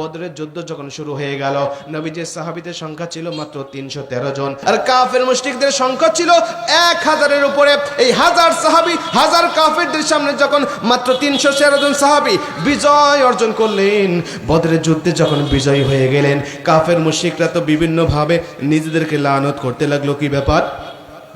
বদরের যুদ্ধ যখন শুরু হয়ে গেল, নবীজের সাহাবিদের সংখ্যা ছিল মাত্র তিনশো তেরো জন। আর কাফের মুশরিকদের সংখ্যা ছিল এক হাজারের উপরে। এই হাজার সাহাবি, হাজার কাফেরদের সামনে যখন মাত্র তিনশো তেরো জন সাহাবি বিজয় অর্জন করলেন, বদরের যুদ্ধে যখন বিজয়ী হয়ে গেলেন, কাফের মুশরিকরা তো বিভিন্নভাবে নিজেদেরকে লানত করতে লাগল। কি ব্যাপার?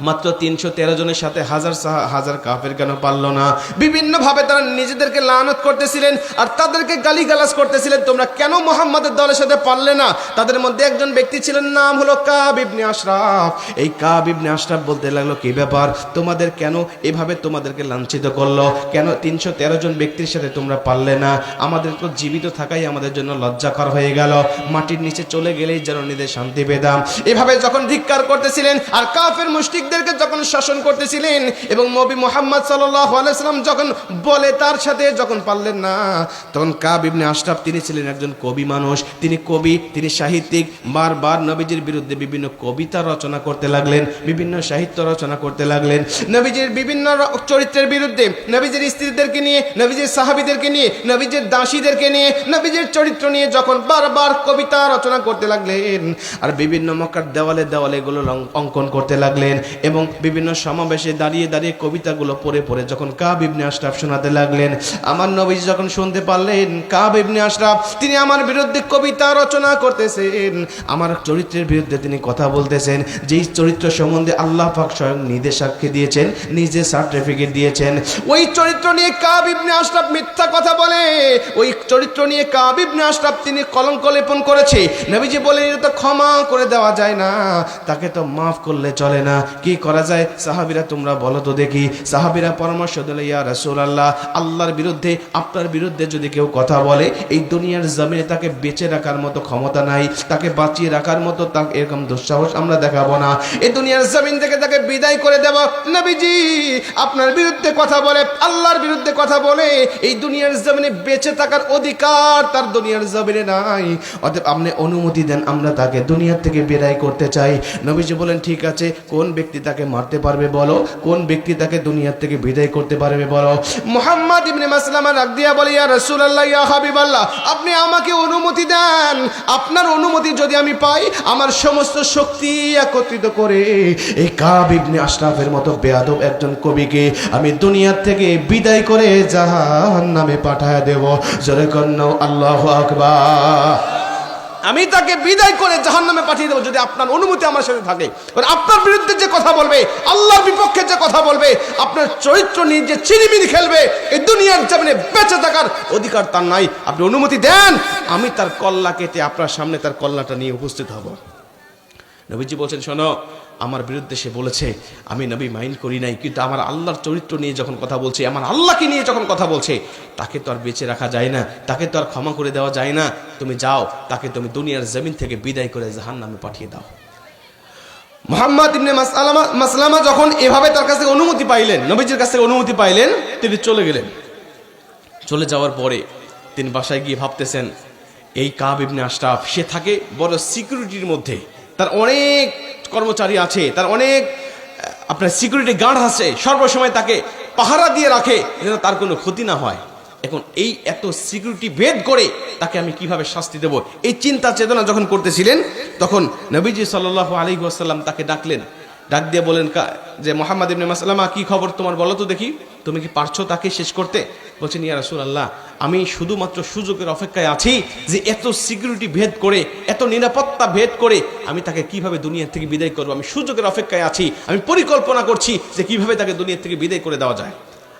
মাত্র তিনশো তেরো জনের সাথে হাজার হাজার কাফের কেন পারল না? বিভিন্নভাবে তারা নিজেদেরকে লানত করতেছিলেন আর তাদেরকে গালিগালাজ করতেছিলেন। তোমরা কেন মোহাম্মদের দলের সাথে পারলে না? তাদের মধ্যে একজন ব্যক্তি ছিলেন, নাম হলো কাব ইবনে আশরাফ। এই কাব ইবনে আশরাফ বলতে লাগল, কি ব্যাপার? তোমাদের কেন এভাবে তোমাদেরকে লাঞ্ছিত করল? কেন তিনশো তেরো জন ব্যক্তির সাথে তোমরা পারলে না? আমাদের তো জীবিত থাকাই আমাদের জন্য লজ্জাকর হয়ে গেল। মাটির নিচে চলে গেলেই যেন নিজের শান্তি পেতাম। এভাবে যখন ধিক্কার করতেছিলেন, আর কাফের মুশরিকদেরকে যখন শাসন করতেছিলেন এবং নবী মোহাম্মদ সাল্লাম যখন বলে তার সাথে যখন পারলেন না, তখন কাব ইবনে আশরাফ তিনি ছিলেন একজন কবি মানুষ, তিনি কবি, তিনি সাহিত্যিক। বারবার নবীজির বিরুদ্ধে বিভিন্ন কবিতা রচনা করতে লাগলেন, বিভিন্ন সাহিত্য রচনা করতে লাগলেন। নবীজির বিভিন্ন চরিত্রের বিরুদ্ধে নবীজির স্ত্রীদেরকে নিয়ে, নবীজির সাহাবিদেরকে নিয়ে, নবীজির দাসীদেরকে নিয়ে, নবীজির চরিত্র নিয়ে যখন বারবার কবিতা রচনা করতে লাগলেন, আর বিভিন্ন মক্কার দেওয়ালে দেওয়ালে এগুলো অঙ্কন করতে লাগলেন। এবং বিভিন্ন সমাবেশে দাঁড়িয়ে দাঁড়িয়ে কবিতাগুলো পড়ে পড়ে যখন কাব ইবনে আশরাফ শোনাতে লাগলেন, আমার নবীজি যখন শুনতে পারলেন, কাব ইবনে আশরাফ তিনি আমার বিরুদ্ধে কবিতা রচনা করতেছেন, আমার চরিত্রের বিরুদ্ধে তিনি কথা বলতেছেন, যেই চরিত্র সম্বন্ধে আল্লাহ পাক স্বয়ং নিজে দিয়েছেন, নিজে সার্টিফিকেট দিয়েছেন, ওই চরিত্র নিয়ে কাব ইবনে আশরাফ মিথ্যা কথা বলে, ওই চরিত্র নিয়ে কাব ইবনে আশরাফ তিনি কলঙ্ক লেপন করেছে, নবীজি বলে এটা তো ক্ষমা করে দেওয়া যায় না, তাকে তো মাফ করলে চলে না কি করা যায়? সাহাবিরা তোমরা বলো তো দেখি। সাহাবিরা পরামর্শ দিলে, ইয়া রাসূল আল্লাহ আল্লাহর বিরুদ্ধে, আপনার বিরুদ্ধে যদি কেউ কথা বলে, এই দুনিয়ার জমিনে তাকে বেঁচে রাখার মতো ক্ষমতা নাই, তাকে বাঁচিয়ে রাখার মতো তাকে এরকম দুঃসাহস আমরা দেখাবো না। এই দুনিয়ার জমিন থেকে তাকে বিদায় করে দেব, নবীজি, আপনার বিরুদ্ধে কথা বলে, আল্লাহর বিরুদ্ধে কথা বলে, এই দুনিয়ার জমিনে বেঁচে থাকার অধিকার তার দুনিয়ার জমিনে নাই। অতএব আপনি অনুমতি দেন, আমরা তাকে দুনিয়ার থেকে বিদায় করতে চাই। নবীজি বলেন ঠিক আছে, কোন ব্যক্তি তাকে মারতে পারবে বলো? কোন ব্যক্তি তাকে দুনিয়ার থেকে বিদায় করতে পারবে বলো? মোহাম্মদ ইবনে মাসলামা রাখ দিয়া বলে, ইয়া রাসূলুল্লাহ, ইয়া হাবিবাল্লাহ, আপনি আমাকে অনুমতি দেন। আপনার অনুমতি যদি আমি পাই, আমার সমস্ত শক্তি একত্রিত করে। এই কাব ইবনে আশরাফের মতো বেয়াদব একজন কবিকে আমি দুনিয়ার থেকে বিদায় করে জাহান নামে পাঠায় দেব। জোরে কন্যাও আল্লাহ আকবার। আমি তাকে বিদায় করে জাহান নামে পাঠিয়ে দেবো যদি আপনার অনুমতি আমার সাথে থাকে। আপনার বিরুদ্ধে যে কথা বলবে, আল্লাহর বিপক্ষে যে কথা বলবে, আপনার চরিত্র নিয়ে যে চিনিমিনি খেলবে, এই দুনিয়ার জামিনে বেঁচে থাকার অধিকার তার নাই। আপনি অনুমতি দেন, আমি তার কল্লা কেটে আপনার সামনে তার কল্লাটা নিয়ে উপস্থিত হব। নবীজি বলছেন, শোনো, আমার বিরুদ্ধে সে বলেছে, আমি নবী মাইন্ড করি নাই, কিন্তু আমার আল্লাহর চরিত্র নিয়ে যখন কথা বলছে, আমার আল্লাহকে নিয়ে যখন কথা বলছে, তাকে তো আর বেঁচে রাখা যায় না, তাকে তো আর ক্ষমা করে দেওয়া যায় না। তুমি যাও, তাকে তুমি দুনিয়ার জমিন থেকে বিদায় করে জাহান নামে পাঠিয়ে দাও। মোহাম্মদ ইবনে মাসলামা মাসলামা যখন এভাবে তার কাছ অনুমতি পাইলেন, নবীজির কাছ অনুমতি পাইলেন, তিনি চলে গেলেন। চলে যাওয়ার পরে তিনি বাসায় গিয়ে ভাবতেছেন, এই কাব ইবনে আশরাফ, সে থাকে বড় সিকিউরিটির মধ্যে। তার অনেক কর্মচারী আছে, তার অনেক আপনার সিকিউরিটি গার্ড আছে, সর্বসময় তাকে পাহারা দিয়ে রাখে, যেন তার কোনো ক্ষতি না হয়। এখন এই এত সিকিউরিটি ভেদ করে তাকে আমি কীভাবে শাস্তি দেব? এই চিন্তা চেতনা যখন করতেছিলেন, তখন নবীজি সাল্লাহ আলী আসাল্লাম তাকে ডাকলেন। ডাক দিয়ে বলেন যে মোহাম্মদ ইবনে মাসলামা, কি খবর তোমার? বলো তো দেখি, তুমি কি পারছ তাকে শেষ করতে? বলছেন, ইয়া রাসূল আল্লাহ আমি শুধুমাত্র সুযোগের অপেক্ষায় আছি যে এত সিকিউরিটি ভেদ করে এত নিরাপত্তা ভেদ করে আমি তাকে কীভাবে দুনিয়া থেকে বিদায় করব? আমি সুযোগের অপেক্ষায় আছি। আমি পরিকল্পনা করছি যে কীভাবে তাকে দুনিয়া থেকে বিদায় করে দেওয়া যায়।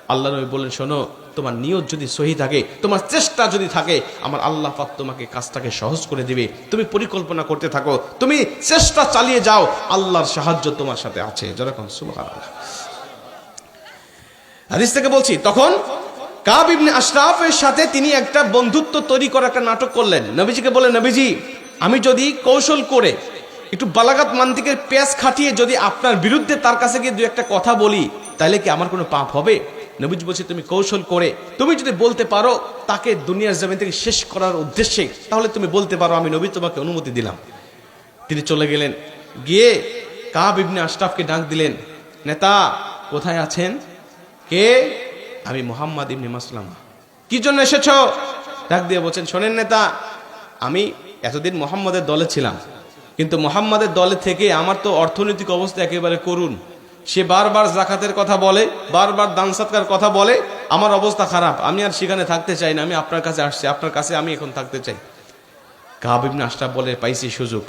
আল্লাহ নবী বলেন শোনো, তোমার নিয়ত যদি সহি থাকে, তোমার চেষ্টা যদি থাকে, আমার আল্লাহ পাক তোমাকে কাজটাকে সহজ করে দিবে। তুমি পরিকল্পনা করতে থাকো। তুমি চেষ্টা চালিয়ে যাও। আল্লাহর সাহায্য তোমার সাথে আছে। যেরকম সুবহানাল্লাহ। হাদিস থেকে বলছি, তখন কাব ইবনে আশরাফের সাথে তিনি একটা বন্ধুত্ব তৈরি করার একটা নাটক করলেন। নবীজিকে বলে নবীজি আমি যদি কৌশল করে একটু বালাগাত মান্তিকের পেঁয়াজ খাটিয়ে যদি আপনার বিরুদ্ধে তার কাছে গিয়ে দু একটা কথা বলি তাহলে কি আমার কোনো পাপ হবে? নবীজি বলছে, তুমি কৌশল করে, তুমি যদি বলতে পারো তাকে দুনিয়ার জমিন থেকে শেষ করার উদ্দেশ্যে, তাহলে তুমি বলতে পারো, আমি নবী তোমাকে অনুমতি দিলাম। তিনি চলে গেলেন। গিয়ে কাব ইবনে আশরাফকে ডাক দিলেন, নেতা, কোথায় আছেন? কে? আমি মোহাম্মদ ইবনে মাসলামা। কি জন্য এসেছ? ডাক দিয়ে বলছেন, শোনেন নেতা, আমি এতদিন মোহাম্মদের দলে ছিলাম। কিন্তু মোহাম্মদের দলে থেকে আমার তো অর্থনৈতিক অবস্থা একেবারে করুন সে বারবার জাকাতের কথা বলে, বারবার দান কথা বলে, আমার অবস্থা খারাপ। আমি আর সেখানে থাকতে চাই না, আমি আপনার কাছে আসছি, আপনার কাছে আমি এখন থাকতে চাই। কাব ইবনে আশরাফ বলে, পাইছি সুযোগ।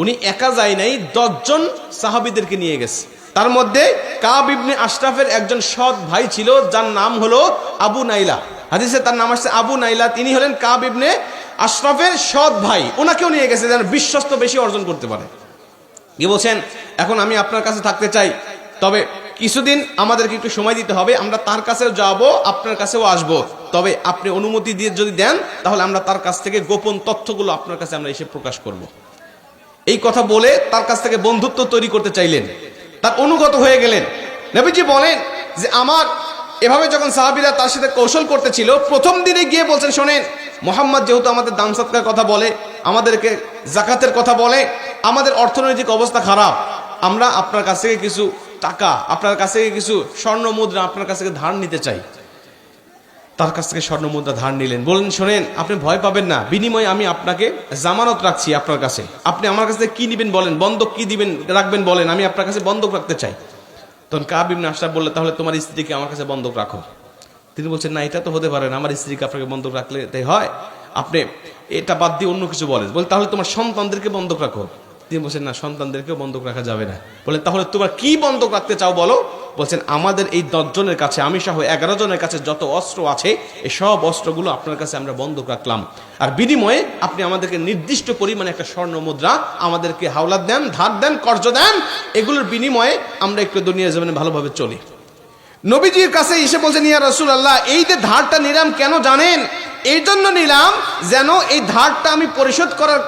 উনি একা যায় নাই, দশজন সাহাবিদেরকে নিয়ে গেছে। তার মধ্যে কাব ইবনে আশরাফের একজন সৎ ভাই ছিল, যার নাম হলো আবু নাইলা। হাদিসে তার নাম আসছে আবু নাইলা, তিনি হলেন কাব ইবনে আশরাফের সৎ ভাই, ওনাকেও নিয়ে গেছে যেন বিশ্বস্ত বেশি অর্জন করতে পারে। কি বলছেন? এখন আমি আপনার কাছে থাকতে চাই, তবে কিছুদিন আমাদেরকে একটু সময় দিতে হবে, আমরা তার কাছেও যাব, আপনার কাছেও আসব। তবে আপনি অনুমতি দিয়ে যদি দেন, তাহলে আমরা তার কাছ থেকে গোপন তথ্যগুলো আপনার কাছে আমরা এসে প্রকাশ করব। এই কথা বলে তার কাছ থেকে বন্ধুত্ব তৈরি করতে চাইলেন। তার অনুগত হয়ে গেলেন। নবীজি বলেন যে, আমার এভাবে যখন সাহাবিরা তার সাথে কৌশল করতেছিল, প্রথম দিনে গিয়ে বলছেন, শোনেন, মোহাম্মদ যেহেতু আমাদের দান সৎকার কথা বলে, আমাদেরকে জাকাতের কথা বলে, আমাদের অর্থনৈতিক অবস্থা খারাপ, আমরা আপনার কাছ থেকে কিছু টাকা, আপনার কাছ থেকে কিছু স্বর্ণ মুদ্রা আপনার কাছ থেকে ধার নিতে চাই। তার কাছ থেকে স্বর্ণ মুদ্রা ধার নিলেন। বলেন শোনেন, আপনি ভয় পাবেন না, বিনিময়ে আমি আপনাকে জামানত রাখছি আপনার কাছে। আপনি আমার কাছ থেকে কি নিবেন বলেন? বন্ধক কি দিবেন, রাখবেন বলেন, আমি আপনার কাছে বন্ধক রাখতে চাই। তখন কাবিম আশরাফ বললে, তাহলে তোমার স্ত্রীকে আমার কাছে বন্ধক রাখো। তিনি বলছেন, না, এটা তো হতে পারে না। আমার স্ত্রীকে আপনাকে বন্ধক রাখলে তাই হয়। আপনি এটা বাদ দিয়ে অন্য কিছু বলেন। বলে, তাহলে তোমার সন্তানদেরকে বন্ধক রাখো। তিনি বলছেন, না, সন্তানদেরকেও বন্ধক রাখা যাবে না। বলে, তাহলে তোমার কি বন্ধক রাখতে চাও বলো? বলছেন, আমাদের এই দশজনের কাছে, আমি সহ এগারো জনের কাছে যত অস্ত্র আছে, এই সব অস্ত্রগুলো আপনার কাছে আমরা বন্ধক রাখলাম। আর বিনিময়ে আপনি আমাদেরকে নির্দিষ্ট পরিমাণে একটা স্বর্ণ মুদ্রা আমাদেরকে হাওলাত দেন, ধার দেন, কর্জ দেন। এগুলোর বিনিময়ে আমরা একটু দুনিয়া জীবনে ভালোভাবে চলি। নবীজির কাছে এসে বলছেন, ইয়া রসুল আল্লাহ এই যে ধারটা নিলাম কেন জানেন? এই জন্য নিলাম যেন এই ধারটা আমি পরিশোধ করার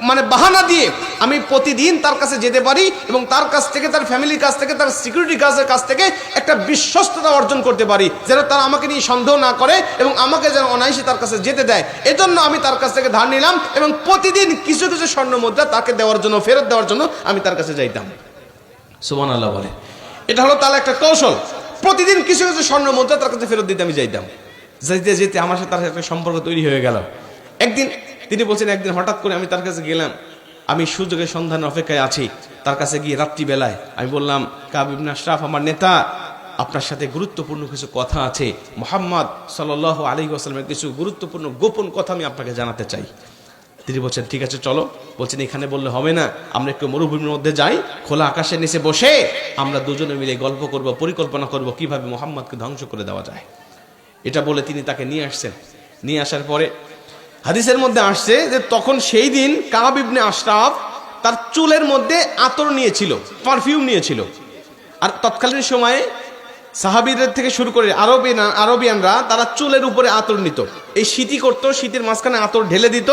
মানে বাহানা দিয়ে আমি প্রতিদিন তার কাছে যেতে পারি এবং তার কাছ থেকে তার ফ্যামিলির কাছ থেকে তার সিকিউরিটি গার্ডসের কাছ থেকে একটা বিশ্বস্ততা অর্জন করতে পারি যেন তারা আমাকে নিয়ে সন্দেহ না করে এবং আমাকে যেন অনায়াসে তার কাছে যেতে দেয়। এজন্য আমি তার কাছ থেকে ধার নিলাম এবং প্রতিদিন কিছু কিছু স্বর্ণ মুদ্রা তাকে দেওয়ার জন্য ফেরত দেওয়ার জন্য আমি তার কাছে যাইতাম। সুমান আল্লাহ বলে। এটা হলো তার একটা কৌশল। প্রতিদিন কিছু কিছু স্বর্ণ মুদ্রা তার কাছে ফেরত দিতে আমি যাইতাম। যেতে যেতে আমার সাথে তার একটা সম্পর্ক তৈরি হয়ে গেল। একদিন তিনি বলছেন, একদিন হঠাৎ করে আমি তার কাছে গেলাম। আমি সুযোগের সন্ধানের অপেক্ষায় আছি। তার কাছে গিয়ে রাত্রিবেলায় আমি বললাম কাবিব আশরাফ আমার নেতা, আপনার সাথে গুরুত্বপূর্ণ কিছু কথা আছে। মোহাম্মদ সাল আলী আসলামের কিছু গুরুত্বপূর্ণ গোপন কথা আমি আপনাকে জানাতে চাই। তিনি বলছেন, ঠিক আছে, চলো। বলছেন, এখানে বললে হবে না। আমরা একটু মরুভূমির মধ্যে যাই, খোলা আকাশের নিচে বসে আমরা দুজনে মিলে গল্প করব, পরিকল্পনা করব কীভাবে মোহাম্মদকে ধ্বংস করে দেওয়া যায়। এটা বলে তিনি তাকে নিয়ে আসছেন। নিয়ে আসার পরে হাদিসের মধ্যে আসছে যে তখন সেই দিন কাব ইবনে আশরাফ তার চুলের মধ্যে আতর নিয়েছিল পারফিউম নিয়েছিল। আর তৎকালীন সময়ে সাহাবিদের থেকে শুরু করে আরবিয়ান আরবিয়ানরা তারা চুলের উপরে আতর নিত। এই শীতই করতো, শীতের মাঝখানে আতর ঢেলে দিত।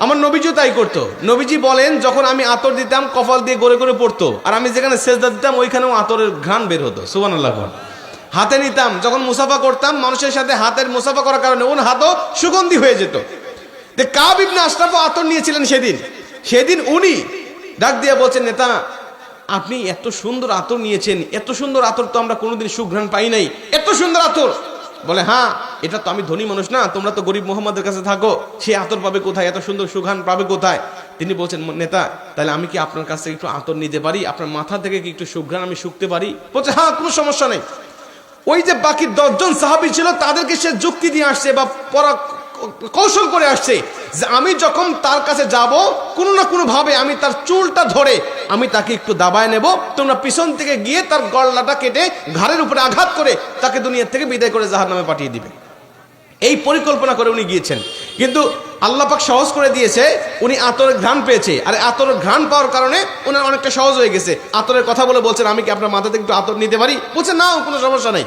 আমার নবীজিও তাই করতো। নবীজি বলেন, যখন আমি আতর দিতাম, কপাল দিয়ে গড়ে গড়ে পড়তো। আর আমি যেখানে সেজদা দিতাম, ওইখানেও আতরের ঘ্রাণ বের হতো। সুবান আল্লাহ হাতে নিতাম। যখন মুসাফা করতাম, মানুষের সাথে হাতের মুসাফা করার কারণে ওর হাতও সুগন্ধি হয়ে যেত। কাব ইবনে আশরাফও আতর নিয়েছিলেন সেদিন। সেদিন উনি ডাক দিয়ে বলছেন, নেতা, আপনি এত সুন্দর আতর নিয়েছেন। এত সুন্দর আতর তো আমরা কোনোদিন সুঘ্রাণ পাই নাই। এত সুন্দর আতর! বলে হ্যাঁ এটা তো আমি ধনী মানুষ না, তোমরা তো গরিব মোহাম্মদের কাছে থাকো। সে আতর পাবে কোথায়? এত সুন্দর সুঘ্রাণ পাবে কোথায়? তিনি বলছেন, নেতা, তাহলে আমি কি আপনার কাছ থেকে একটু আতর নিতে পারি? আপনার মাথা থেকে কি একটু সুঘ্রাণ আমি শুকতে পারি? বলছে হ্যাঁ কোনো সমস্যা নেই। ওই যে বাকি দশজন সাহাবি ছিল, তাদেরকে সে যুক্তি দিয়ে আসছে বা পরা কৌশল করে আসছে যে আমি যখন তার কাছে যাব, কোনো না কোনো ভাবে আমি তার চুলটা ধরে আমি তাকে একটু দাবায় নেব। তোমরা পিছন থেকে গিয়ে তার গলাটা কেটে ঘাড়ের উপরে আঘাত করে তাকে দুনিয়ার থেকে বিদায় করে জাহার নামে পাঠিয়ে দিবে। এই পরিকল্পনা করে উনি গিয়েছেন। কিন্তু আল্লাহ পাক সহজ করে দিয়েছে, উনি আতরের ঘ্রাণ পেয়েছে। আর আতরের ঘ্রাণ পাওয়ার কারণে ওনার অনেকটা সহজ হয়ে গেছে। আতরের কথা বলে বলছেন, আমি কি আপনার মাথা থেকে একটু আতর নিতে পারি? বলছে না, কোনো সমস্যা নাই।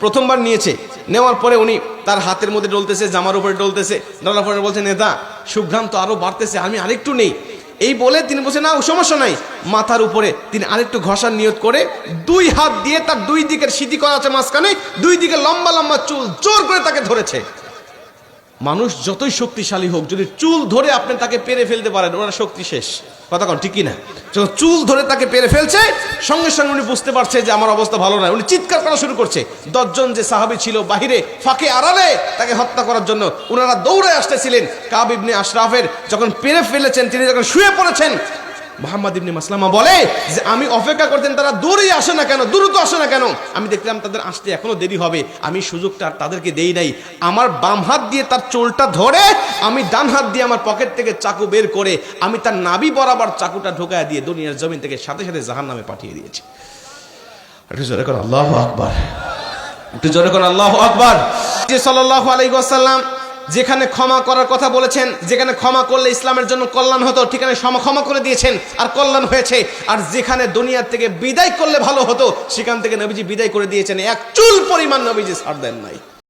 প্রথমবার নিয়েছে। নেওয়ার পরে উনি তার হাতের মধ্যে ডলতেছে, জামার উপরে ডলতেছে। ডলার পরে বলছে, নেতা সুঘ্রান্ত আরও বাড়তেছে, আমি আরেকটু নেই। এই বলে তিনি বলছে না, সমস্যা নাই। মাথার উপরে তিনি আরেকটু ঘষার নিয়ত করে দুই হাত দিয়ে তার দুই দিকের সিদ্ধি করা আছে মাঝখানে, দুই দিকে লম্বা লম্বা চুল জোর করে তাকে ধরেছে। মানুষ যতই শক্তিশালী হোক, যদি চুল ধরে আপনি তাকে পেরে ফেলতে পারেন, ওনার শক্তি শেষ। কথা কন ঠিকই না যখন চুল ধরে তাকে পেরে ফেলছে, সঙ্গে সঙ্গে উনি বুঝতে পারছে যে আমার অবস্থা ভালো নয়। উনি চিৎকার করা শুরু করছে। দশজন যে সাহাবি ছিল বাহিরে, ফাঁকে আড়ালে তাকে হত্যা করার জন্য ওনারা দৌড়ে আসতেছিলেন। কাব ইবনে আশরাফের যখন পেরে ফেলেছেন, তিনি যখন শুয়ে পড়েছেন মোহাম্মদ ইবনে মাসলামা বলে যে আমি অপেক্ষা করতেন তারা দূরেই আসে না কেন, দ্রুত আসে না কেন। আমি দেখলাম তাদের আসতে এখনও দেরি হবে, আমি সুযোগটা তাদেরকে দেই নাই। আমার বাম হাত দিয়ে তার চোলটা ধরে, আমি ডান হাত দিয়ে আমার পকেট থেকে চাকু বের করে, আমি তার নাবি বরাবর চাকুটা ঢোকায় দিয়ে দুনিয়ার জমিন থেকে সাথে সাথে জাহান নামে পাঠিয়ে দিয়েছি। জোরে আল্লাহ আকবার। একটু জোরে কর, আল্লাহ আকবার। যে ওয়াসাল্লাম যেখানে ক্ষমা করার কথা বলেছেন, যেখানে ক্ষমা করলে ইসলামের জন্য কল্যাণ হতো, ঠিকানে ক্ষমা করে দিয়েছেন, আর কল্যাণ হয়েছে। আর যেখানে দুনিয়ার থেকে বিদায় করলে ভালো হতো, সেখান থেকে নবীজি বিদায় করে দিয়েছেন। এক চুল পরিমাণ নবীজি ছাড় দেন নাই।